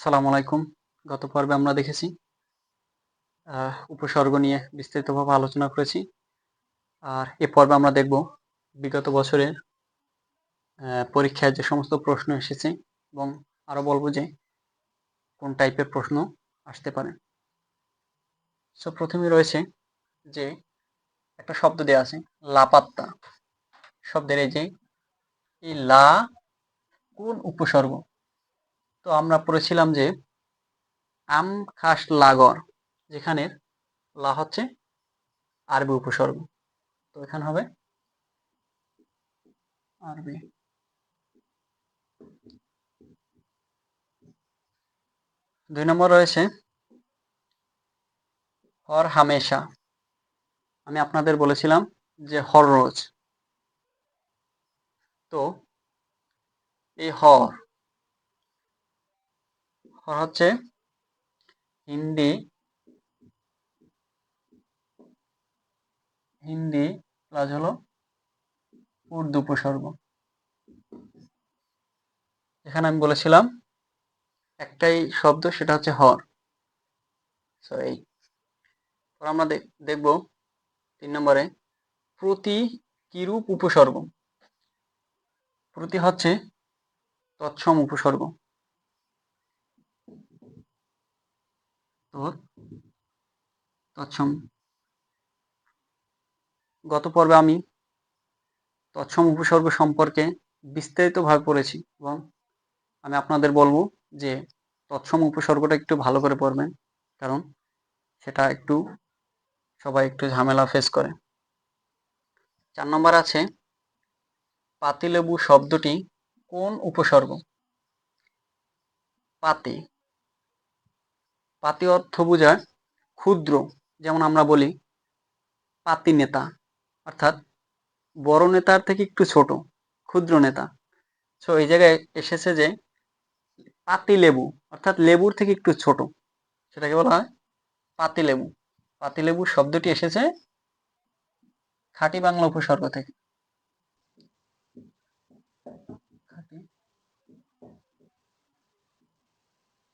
সালাম আলাইকুম। গত পর্বে আমরা দেখেছি উপসর্গ নিয়ে বিস্তারিতভাবে আলোচনা করেছি। আর এ পর্বে আমরা দেখব বিগত বছরের পরীক্ষায় যে সমস্ত প্রশ্ন এসেছে এবং আরও বলব যে কোন টাইপের প্রশ্ন আসতে পারে। সো প্রথমে রয়েছে যে একটা শব্দ দেওয়া আছে, লাপাত্তা। শব্দের এই যে, এই লা কোন উপসর্গ? তো আমরা পড়েছিলাম যে আম খাস লাগর, যেখানে লা হচ্ছে আরবি উপসর্গ। তো এখানে হবে আরবি। দুই নম্বর রয়েছে হর হামেশা। আমি আপনাদের বলেছিলাম যে হর রোজ। তো এই হর হচ্ছে হিন্দি হিন্দি প্লাস হলো উর্দু উপসর্গ এখানে আমি বলেছিলাম একটাই শব্দ, সেটা হচ্ছে হর। সো এই আমরা দেখ- দেখব তিন নম্বরে প্রতি কিরূপ উপসর্গ। প্রতি হচ্ছে তৎসম উপসর্গ। তৎসম। গত পর্বে আমি তৎসম উপসর্গ সম্পর্কে বিস্তারিতভাবে পড়েছি এবং আমি আপনাদের বলব যে তৎসম উপসর্গটা একটু ভালো করে পড়বেন, কারণ সেটা একটু সবাই একটু ঝামেলা ফেস করে। চার নম্বর আছে, পাতিলেবু শব্দটি কোন উপসর্গ? পাতি। পাতি অর্থ বোঝায় ক্ষুদ্র, যেমন আমরা বলি পাতি নেতা, অর্থাৎ বড় নেতার থেকে একটু ছোট, ক্ষুদ্র নেতা। সো এই জায়গায় এসেছে যে পাতি লেবু, অর্থাৎ লেবুর থেকে একটু ছোট, সেটাকে বলা হয় পাতি লেবু। পাতি লেবু শব্দটি এসেছে খাঁটি বাংলা উপসর্গ থেকে।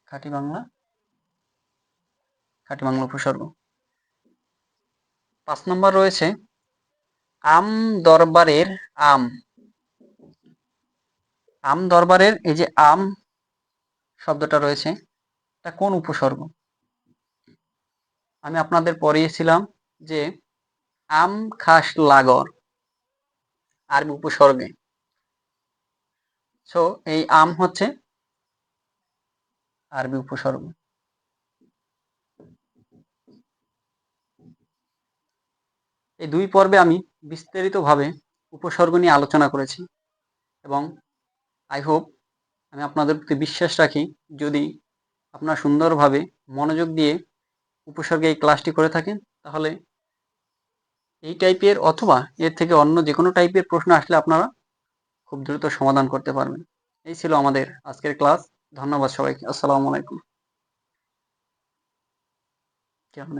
খাঁটি বাংলা খাঁটি বাংলা উপসর্গ। পাঁচ নম্বর রয়েছে, আম দরবারের আম। আম দরবারের এই যে আম শব্দটা রয়েছে, এটা কোন উপসর্গ? আমি আপনাদের পড়িয়েছিলাম যে আম খাস লাগর, আরবি উপসর্গে। সো এই আম হচ্ছে আরবি উপসর্গ। এই দুই পর্বে আমি বিস্তারিতভাবে উপসর্গ নিয়ে আলোচনা করেছি এবং আই হোপ আমি আপনাদের প্রতি বিশ্বাস রাখি, যদি আপনারা সুন্দরভাবে মনোযোগ দিয়ে উপসর্গে এই ক্লাসটি করে থাকেন, তাহলে এই টাইপের অথবা এর থেকে অন্য যে কোনো টাইপের প্রশ্ন আসলে আপনারা খুব দ্রুত সমাধান করতে পারবেন। এই ছিল আমাদের আজকের ক্লাস। ধন্যবাদ সবাইকে। আসসালামু আলাইকুম। কেমন